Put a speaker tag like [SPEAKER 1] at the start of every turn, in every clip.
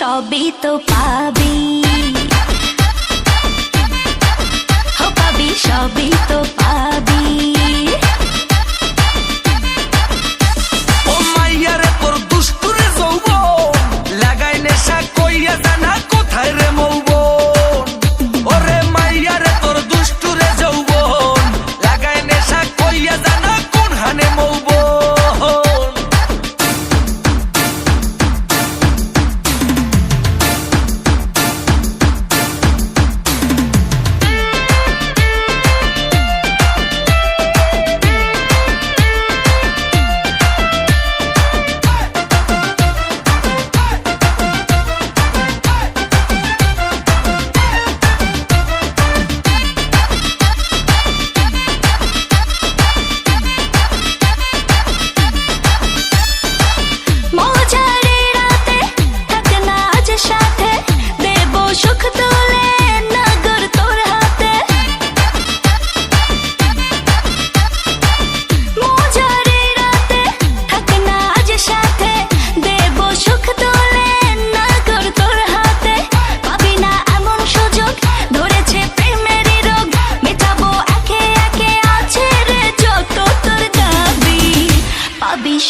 [SPEAKER 1] সবই তো পাবি।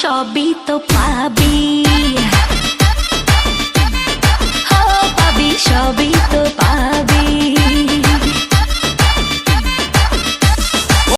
[SPEAKER 1] সবই তো পাবি।
[SPEAKER 2] ও
[SPEAKER 1] পাবি সবই